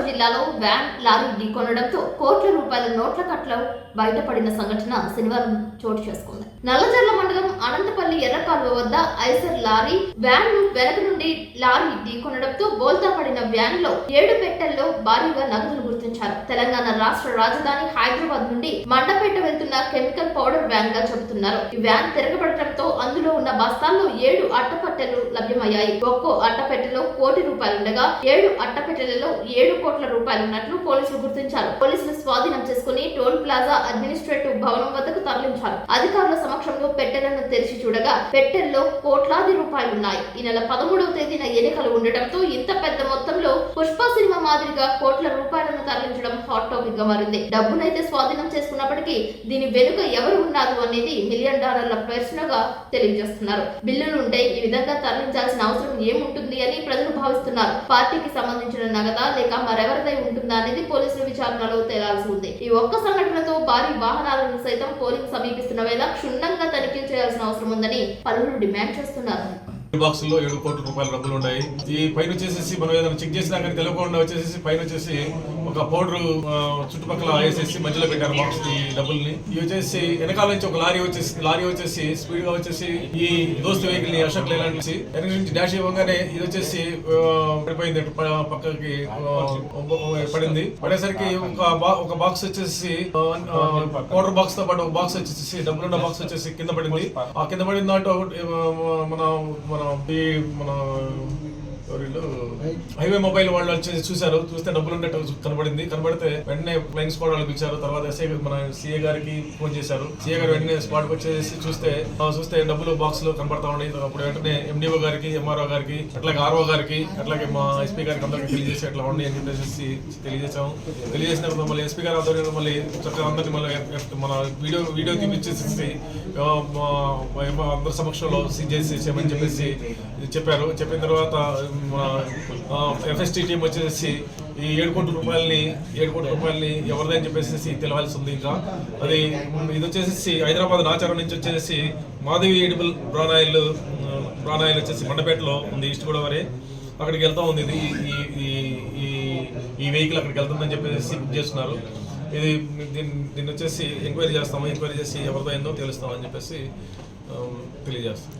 కడప జిల్లాలో van lorry ఢీకొనడంతో కోట్ల రూపాయల నోట్ల కట్ల బయటపడిన సంఘటన శనివారం చోటు చేసుకుంది. నల్లజర్ల మండలం అనంతపల్లి ఎర్రకాలువ వద్ద ఐసర్ లారీ వ్యాన్ను వెనక నుండి లారీ ఢీకొనడంతో బోల్తా పడిన వ్యాన్లో ఏడు పెట్టెల్లో భారీగా నగదులు గుర్తించారు. తెలంగాణ రాష్ట్ర రాజధాని హైదరాబాద్ నుండి మండపేట వెళ్తున్న కెమికల్ పౌడర్ వ్యాన్గా చెబుతున్నారు. ఈ వ్యాన్ తిరగబడటంతో అందులో ఉన్న బస్తాల్లో ఏడు అట్టపెట్టెలు లభ్యమయ్యాయి. ఒక్కో అట్టపెట్టెలో కోటి రూపాయలుండగా ఏడు అట్టపెట్టెలలో ఏడు కోట్ల రూపాయలు ఉన్నట్లు పోలీసులు గుర్తించారు. పోలీసులు స్వాధీనం చేసుకుని టోల్ ప్లాజా అడ్మినిస్ట్రేటివ్ భవనం వద్దకు తరలించారు. అధికారుల సమక్షంలో పెట్టెలను తెరిచి చూడగా పెట్టెల్లో కోట్లాది రూపాయలు ఉన్నాయి ఈ నెల పదమూడవ తేదీన ఎన్నికలు ఉండటంతో ఇంత పెద్ద మొత్తంలో పుష్ప సినిమా మాదిరిగా కోట్ల రూపాయలను తరలించడం హాట్ టాపిక్గా మారింది. డబ్బునైతే స్వాధీనం చేసుకున్నప్పటికీ దీని వెనుక ఎవరు ఉన్నారు అనేది మిలియన్ డాలర్ల ప్రశ్నగా తెలియజేస్తున్నారు. బిల్లులు ఉంటే ఈ విధంగా తరలించాల్సిన అవసరం ఏముంటుంది అని ప్రజలు భావిస్తున్నారు. పార్టీకి సంబంధించిన నగదా లేక మరెవరిదై ఉంటుందా అనేది పోలీసుల విచారణలో తేలాల్సి ఉంది. ఈ ఒక్క సంఘటనతో భారీ వాహనాలను సైతం పోలింగ్ సమీపిస్తున్న వేళ క్షుణ్ణంగా తనిఖీ చేయాల్సిన అవసరం ఉందని పలువురు డిమాండ్ చేస్తున్నారు. బాక్స్లో ఏడు కోట్ల రూపాయల డబ్బులు ఉన్నాయి. ఈ పైన వచ్చేసి మనం ఏదైనా చెక్ చేసినా కానీ తెలియకుండా వచ్చేసి పైన వచ్చేసి ఒక పౌడర్ చుట్టుపక్కల వేసేసి మధ్యలో పెట్టారు బాక్స్ ఈ డబ్బుల్ని. ఇవి వచ్చేసి వెనకాల నుంచి ఒక లారీ వచ్చేసి లారీ వచ్చేసి స్పీడ్గా వచ్చేసి ఈ దోస్తు వెహికల్ని అశోక్ లేలాండ్ నుంచి వెనక నుంచి డాష్ ఇవ్వగానే ఇది వచ్చేసి పడిపోయింది. పక్కకి పడింది. పడేసరికి ఒక బా- ఒక బాక్స్ వచ్చేసి పౌడర్ బాక్స్తో పాటు ఒక బాక్స్ వచ్చేసి డబ్బులున్న బాక్స్ వచ్చేసి కింద పడింది. ఆ కింద పడిన దాంట్లో మన మన మన ఎవరిళ్ళు హైవే మొబైల్ వాళ్ళు వచ్చి చూశారు. చూస్తే డబ్బులు ఉండేట్టు కనబడింది. కనబడితే వెంటనే ఫ్లైంగ్ స్క్వాడ్ వాళ్ళు పిలిచారు. తర్వాత ఎస్ఐ మన సీఏ గారికి ఫోన్ చేశారు. సీఏ గారు వెంటనే స్పాట్ వచ్చేసి చూస్తే చూస్తే డబ్బులు బాక్స్లో కనబడతా ఉన్నాయి. అప్పుడు వెంటనే ఎండిఓ గారికి ఎంఆర్ఓ గారికి అట్లాగే ఆర్ఓ గారికి అట్లాగే మా ఎస్పీ గారికి అందరికి తెలియజేసి అట్లా ఉండి అని చెప్పేసి తెలియజేసాము తెలియజేసిన తర్వాత మళ్ళీ ఎస్పీ గారు ఆధ్వర్యంలో మళ్ళీ చక్కగా అందరినీ మళ్ళీ మన వీడియో వీడియో తీపిచ్చేసి ఆ, అందరి సమక్షంలో సీజ్ చేసి చేయమని చెప్పేసి చెప్పారు. చెప్పిన తర్వాత ఎఫ్ఎస్టీ టీం వచ్చేసి ఈ ఏడు కోట్ల రూపాయలని ఏడు కోట్ల రూపాయలని ఎవరిదని చెప్పేసి తెలవాల్సి ఉంది ఇంకా. అది ఇది వచ్చేసి హైదరాబాద్ నాచారం నుంచి వచ్చేసి మాధవి ఎడిబుల్ ప్రాణాయిల్ ప్రాణాయిల్ వచ్చేసి మండపేటలో ఉంది ఈస్ట్ గోదావరి. అక్కడికి వెళ్తా ఉంది ఇది. ఈ ఈ ఈ ఈ వెహికల్ అక్కడికి వెళ్తుందని చెప్పేసి బుక్ చేస్తున్నారు. ఇది దీన్ని దీన్ని వచ్చేసి ఎంక్వైరీ చేస్తాము ఎంక్వైరీ చేసి ఎవరిదో ఏందో తెలుస్తామని చెప్పేసి తెలియజేస్తాం.